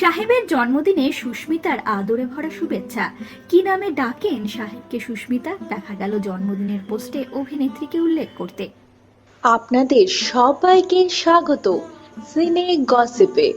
সাহেবের জন্মদিনে সুস্মিতার আদরে ভরা শুভেচ্ছা। কি নামে ডাকেন সাহেবকে সুস্মিতা? দেখা গেল জন্মদিনের পোস্টে অভিনেত্রীকে উল্লেখ করতে। আপনাদের সবাইকে স্বাগত। সিনে গসিপে।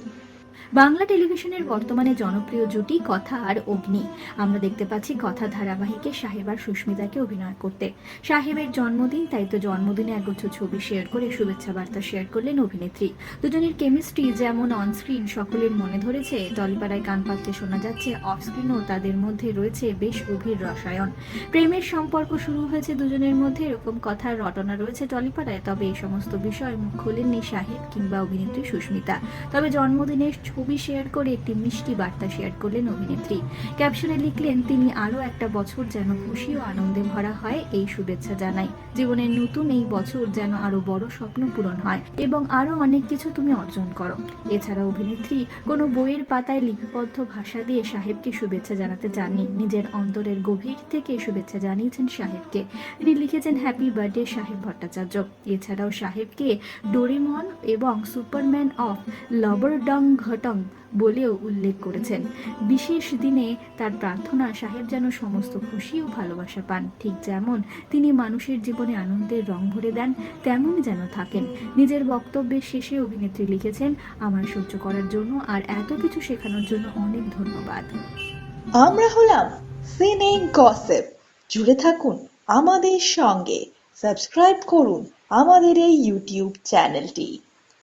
বাংলা টেলিভিশনের বর্তমানে জনপ্রিয় জুটি কথা আর অগ্নি। আমরা দেখতে পাচ্ছি কথা ধারাবাহিকে সাহেব আর সুস্মিতাকে অভিনয় করতে। সাহেবের জন্মদিন, তাই তো জন্মদিনে একগুচ্ছ ছবি শেয়ার করে শুভেচ্ছা বার্তা শেয়ার করলেন অভিনেত্রী। দুজনের কেমিস্ট্রি যেমন অনস্ক্রিন সকলের মনে ধরেছে টলিপাড়ায় কান পাততে শোনা যাচ্ছে অফস্ক্রিনও তাদের মধ্যে রয়েছে বেশ গভীর রসায়ন। প্রেমের সম্পর্ক শুরু হয়েছে দুজনের মধ্যে, এরকম কথার রটনা রয়েছে টলিপাড়ায় তবে এই সমস্ত বিষয় মুখ খোলেননি সাহেব কিংবা অভিনেত্রী সুস্মিতা। তবে জন্মদিনের ছবি শেয়ার করে একটি মিষ্টি বার্তা শেয়ার করলেন অভিনেত্রী। ক্যাপশনে লিখলেন, তিনি আরও একটা বছর যেন খুশি ও আনন্দে ভরা হয়, এই শুভেচ্ছা জানাই। জীবনের নতুন এই বছর যেন আরও বড় স্বপ্ন পূরণ হয় এবং আরও অনেক কিছু তুমি অর্জন করো। এছাড়া অভিনেত্রী, কোনো বইয়ের পাতায় লিপিবদ্ধ ভাষা দিয়ে সাহেবকে শুভেচ্ছা জানাতে চাননি নিজের অন্তরের গভীর থেকে শুভেচ্ছা জানিয়েছেন সাহেবকে। তিনি লিখেছেন, হ্যাপি বার্থডে সাহেব ভট্টাচার্য। এছাড়াও সাহেবকে ডোরেমন এবং সুপারম্যান অফ লবরডং ঘটং বলেও উল্লেখ করেছেন। বিশেষ দিনে তার প্রার্থনা সাহেব যেন সমস্ত খুশি ও ভালোবাসা পান। ঠিক যেমন তিনি মানুষের জীবনে আনন্দের রং ভরে দেন, তেমনই যেন থাকেন। নিজের বক্তব্যের শেষে অভিনেত্রী লিখেছেন, আমার সহ্য করার জন্য আর এত কিছু শেখানোর জন্য অনেক ধন্যবাদ। আমরা হলাম সিনে গসিপ জুড়ে থাকুন আমাদের সঙ্গে। সাবস্ক্রাইব করুন আমাদের এই ইউটিউব চ্যানেলটি।